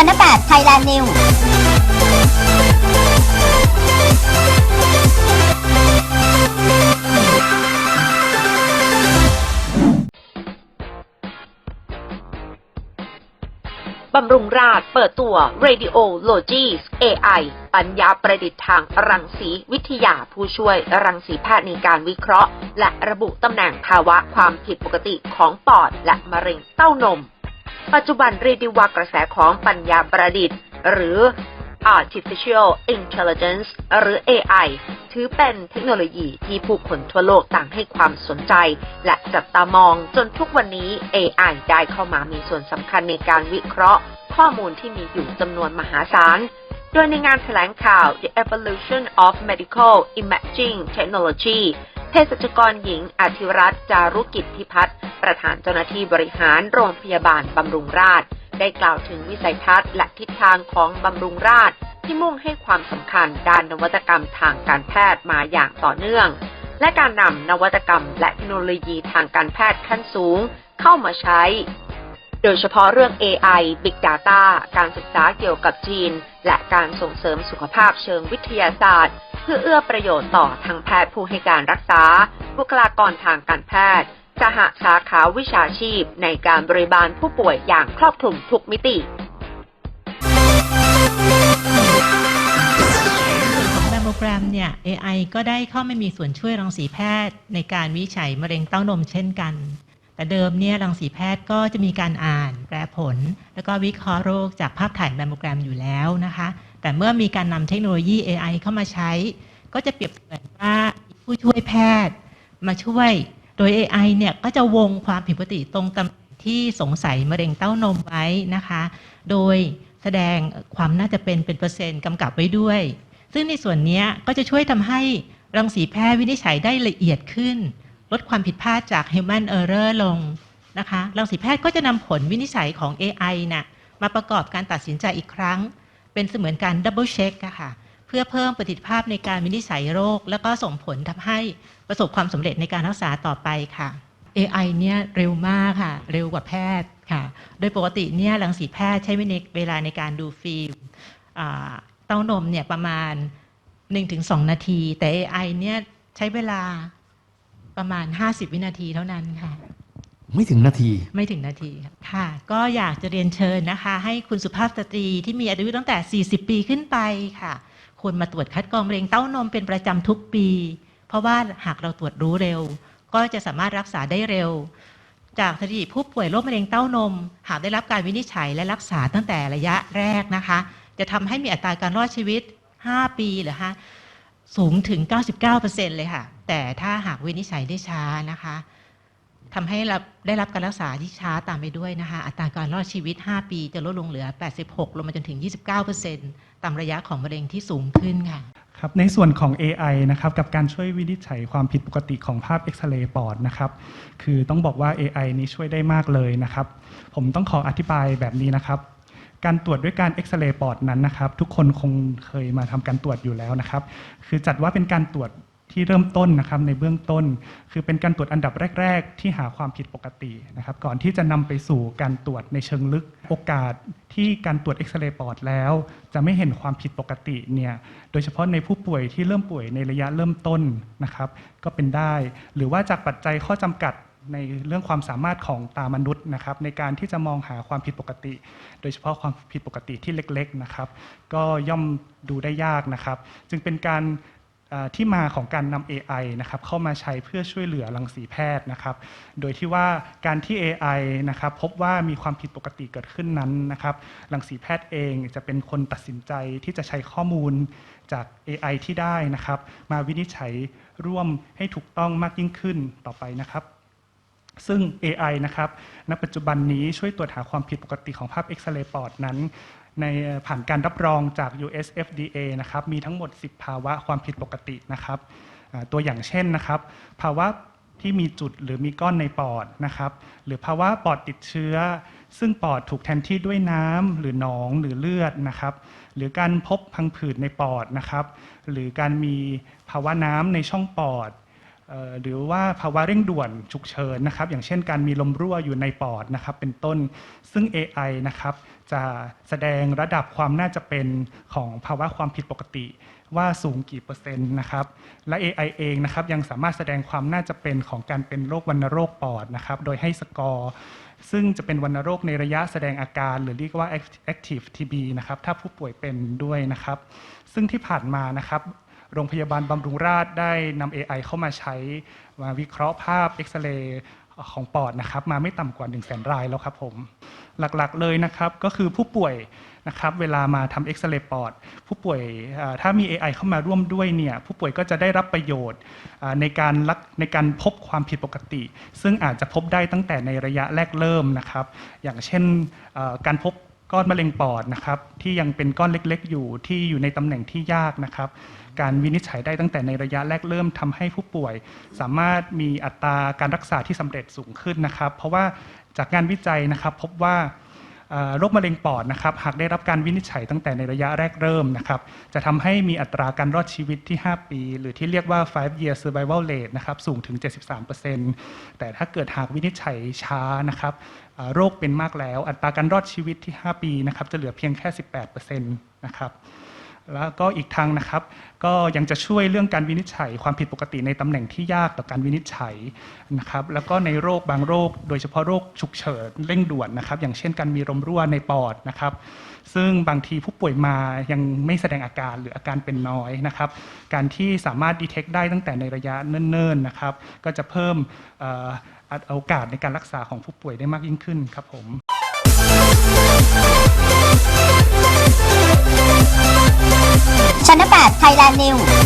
ชั้น8 Thailand New บำรุงราษฎร์เปิดตัว Radiologis AI ปัญญาประดิษฐ์ทางรังสีวิทยาผู้ช่วยรังสีแพทย์ในการวิเคราะห์ และระบุตำแหน่งภาวะความผิดปกติของปอดและมะเร็งเต้านม ปัจจุบันเรียกได้ว่ากระแสของปัญญาประดิษฐ์ หรือ Artificial Intelligence หรือ AI ถือเป็นเทคโนโลยีที่ผู้คนทั่วโลกต่างให้ความสนใจ และจับตามองจนทุกวันนี้ AI ได้เข้ามามีส่วนสำคัญในการวิเคราะห์ ข้อมูลที่มีอยู่จำนวนมหาศาล โดยในงานแถลงข่าว The Evolution of Medical Imaging Technology เภสัชกรหญิงอาธิรัตน์จารุกิจพิพัฒน์ประธานเจ้าหน้าที่บริหารโรงพยาบาลบำรุงราษฎร์ได้กล่าวถึงวิสัยทัศน์และทิศทางของบำรุงราษฎร์ที่มุ่งให้ความสำคัญด้านนวัตกรรมทางการแพทย์มาอย่างต่อเนื่อง และการนำนวัตกรรมและเทคโนโลยีทางการแพทย์ขั้นสูง เข้ามาใช้ โดยเฉพาะเรื่อง AI Big Data การศึกษาเกี่ยวกับจีน และการส่งเสริมสุขภาพเชิงวิทยาศาสตร์ เพื่อเอื้อประโยชน์ต่อทางแพทย์ผู้ให้การรักษา บุคลากรทางการแพทย์สหสาขาวิชาชีพ ในการบริบาลผู้ป่วยอย่างครอบคลุมทุกมิติของแมมโมแกรมเนี่ย AI ก็ได้เข้ามามีส่วนช่วยรังสีแพทย์ในการวิจัยมะเร็งเต้านมเช่นกัน แต่เดิมเนี่ยรังสีแพทย์ก็จะมีการอ่านแปลผล แล้วก็วิเคราะห์โรคจากภาพถ่ายแมมโมแกรมอยู่แล้วนะคะ แต่เมื่อมีการนำเทคโนโลยี AI เข้ามาใช้ ก็จะเปรียบเสมือนว่าผู้ช่วยแพทย์มาช่วยโดย AI เนี่ยก็จะวงความผิดปกติตรงตำแหน่งที่สงสัยมะเร็งเต้านมไว้นะคะ โดยแสดงความน่าจะเป็นเป็นเปอร์เซ็นต์กำกับไว้ด้วย ซึ่งในส่วนนี้ก็จะช่วยทำให้รังสีแพทย์วินิจฉัยได้ละเอียดขึ้น ลดความผิดพลาดจาก human error ลงนะคะรังสีแพทย์ก็จะนำผลวินิจฉัยของ AI น่ะมาประกอบการตัดสินใจอีกครั้ง เป็นเสมือนการ double check ค่ะเพื่อเพิ่มประสิทธิภาพในการวินิจฉัยโรค แล้วก็ส่งผลทำให้ประสบความสำเร็จในการรักษาต่อไปค่ะ AI เนี่ยเร็วมากค่ะ เร็วกว่าแพทย์ค่ะ โดยปกติเนี่ยรังสีแพทย์ใช้เวลาในการดูฟิล์มเต้านมเนี่ยประมาณ 1-2 นาที แต่ AI เนี่ยใช้เวลา ประมาณ 50 วินาทีเท่านั้นค่ะ ไม่ถึงนาที ไม่ถึงนาทีค่ะค่ะ ก็อยากจะเรียนเชิญนะคะ ให้คุณสุภาพสตรีที่มีอายุตั้งแต่ 40 ปีขึ้นไปค่ะ ควรมาตรวจคัดกรองมะเร็งเต้านมเป็นประจำทุกปี เพราะว่าหากเราตรวจรู้เร็ว ก็จะสามารถรักษาได้เร็ว จากสถิติผู้ป่วยโรคมะเร็งเต้านม หากได้รับการวินิจฉัยและรักษาตั้งแต่ระยะแรกนะคะ จะทำให้มีอัตราการรอดชีวิต 5 ปีหรือฮะสูงถึง 99%เลยค่ะ แต่ถ้าหากวินิจฉัยได้ช้านะคะทำให้รับได้รับการรักษาที่ช้าตามไปด้วยนะคะ อัตราการรอดชีวิต 5 ปี จะลดลงเหลือ 86 ลงมาจนถึง 29%ตามระยะของมะเร็งที่สูงขึ้นค่ะครับในส่วนของ AI นะครับกับการช่วยวินิจฉัยความผิดปกติของภาพเอ็กซเรย์ปอดนะครับคือต้องบอกว่า AI นี้ช่วยได้มากเลยนะครับ ผมต้องขออธิบายแบบนี้นะครับ การตรวจด้วยการเอ็กซเรย์ปอดนั้นนะครับ ทุกคนคงเคยมาทำการตรวจอยู่แล้วนะครับ คือจัดว่าเป็นการตรวจ ที่เริ่มต้นนะครับในเบื้องต้น คือเป็นการตรวจอันดับแรก ๆ ที่หาความผิดปกตินะครับ ก่อนที่จะนำไปสู่การตรวจในเชิงลึกโอกาสที่การตรวจเอ็กซเรย์ปอดแล้ว จะไม่เห็นความผิดปกติเนี่ยโดยเฉพาะในผู้ป่วยที่เริ่มป่วยในระยะเริ่มต้นนะครับ ก็เป็นได้ หรือว่าจากปัจจัยข้อจำกัดในเรื่องความสามารถของตามนุษย์นะครับ ในการที่จะมองหาความผิดปกติ โดยเฉพาะความผิดปกติที่เล็ก ๆนะครับ ก็ย่อมดูได้ยากนะครับ จึงเป็นการ ที่มาของการนำ AI นะครับเข้ามาใช้เพื่อช่วยเหลือรังสีแพทย์นะครับ โดยที่ว่าการที่ AI นะครับพบว่ามีความผิดปกติเกิดขึ้นนั้นนะครับรังสีแพทย์เองจะเป็นคนตัดสินใจที่จะใช้ข้อมูลจาก AI ที่ได้นะครับ มาวินิจฉัยร่วมให้ถูกต้องมากยิ่งขึ้นต่อไปนะครับซึ่ง AI นะครับ ณ ปัจจุบันนี้ช่วยตรวจหาความผิดปกติของภาพเอ็กซเรย์ปอดนั้นในผ่านการรับรองจาก US FDA นะครับมีทั้งหมด 10 ภาวะความผิดปกตินะครับตัวอย่างเช่นนะครับ ภาวะที่มีจุดหรือมีก้อนในปอดนะครับหรือภาวะปอดติดเชื้อ ซึ่งปอดถูกแทนที่ด้วยน้ำหรือหนองหรือเลือดนะครับ หรือการพบพังผืดในปอดนะครับ หรือการมีภาวะน้ำในช่องปอด หรือว่าภาวะเร่งด่วนฉุกเฉินนะครับ อย่างเช่นการมีลมรั่วอยู่ในปอดนะครับ เป็นต้นซึ่ง AI นะครับ จะแสดงระดับความน่าจะเป็นของภาวะความผิดปกติว่าสูงกี่เปอร์เซ็นต์นะครับ และ AI เองนะครับยังสามารถแสดงความน่าจะเป็นของการเป็นโรควัณโรคปอดนะครับ โดยให้สกอร์ ซึ่งจะเป็นวัณโรคในระยะแสดงอาการ หรือเรียกว่า active TB นะครับ ถ้าผู้ป่วยเป็นด้วยนะครับ ซึ่งที่ผ่านมานะครับ โรงพยาบาลบำรุงราษฎร์ได้นำ AI เข้ามาใช้มาวิเคราะห์ภาพเอ็กซเรย์ของปอดนะครับมาไม่ต่ำกว่า 1 0 0 0 0แสนรายแล้วครับผมหลักๆเลยนะครับก็คือผู้ป่วยนะครับเวลามาทำเอ็กซเรย์ปอด ผู้ป่วยถ้ามี AI เข้ามาร่วมด้วยเนี่ยผู้ป่วยก็จะได้รับประโยชน์ในการรักในการพบความผิดปกติ ซึ่งอาจจะพบได้ตั้งแต่ในระยะแรกเริ่มนะครับ อย่างเช่นการพบ ก้อนมะเร็งปอดนะครับ ที่ยังเป็นก้อนเล็กๆ อยู่ที่อยู่ในตำแหน่งที่ยากนะครับ การวินิจฉัยได้ตั้งแต่ในระยะแรกเริ่มทำให้ผู้ป่วย สามารถมีอัตราการรักษาที่สำเร็จสูงขึ้นนะครับ เพราะว่าจากงานวิจัยนะครับพบว่า โรคมะเร็งปอดนะครับหากได้รับการวินิจฉัยตั้งแต่ในระยะแรกเริ่มนะครับจะทำให้มีอัตราการรอดชีวิตที่ 5 ปี หรือที่เรียกว่า5 year survival rate นะครับสูงถึง 73%แต่ถ้าเกิดหากวินิจฉัยช้านะครับโรคเป็นมากแล้ว อัตราการรอดชีวิตที่ 5 ปีนะครับจะเหลือเพียงแค่ 18%นะครับ แล้วก็อีกทางนะครับ ก็ยังจะช่วยเรื่องการวินิจฉัย ความผิดปกติในตำแหน่งที่ยากต่อการวินิจฉัยนะครับ แล้วก็ในโรคบางโรค โดยเฉพาะโรคฉุกเฉินเร่งด่วนนะครับ อย่างเช่นการมีลมรั่วในปอดนะครับ ซึ่งบางทีผู้ป่วยมายังไม่แสดงอาการหรืออาการเป็นน้อยนะครับ การที่สามารถดีเทคได้ตั้งแต่ในระยะเนิ่นๆนะครับ ก็จะเพิ่มเอ่อโอกาสในการรักษาของผู้ป่วยได้มากยิ่งขึ้นครับผม น8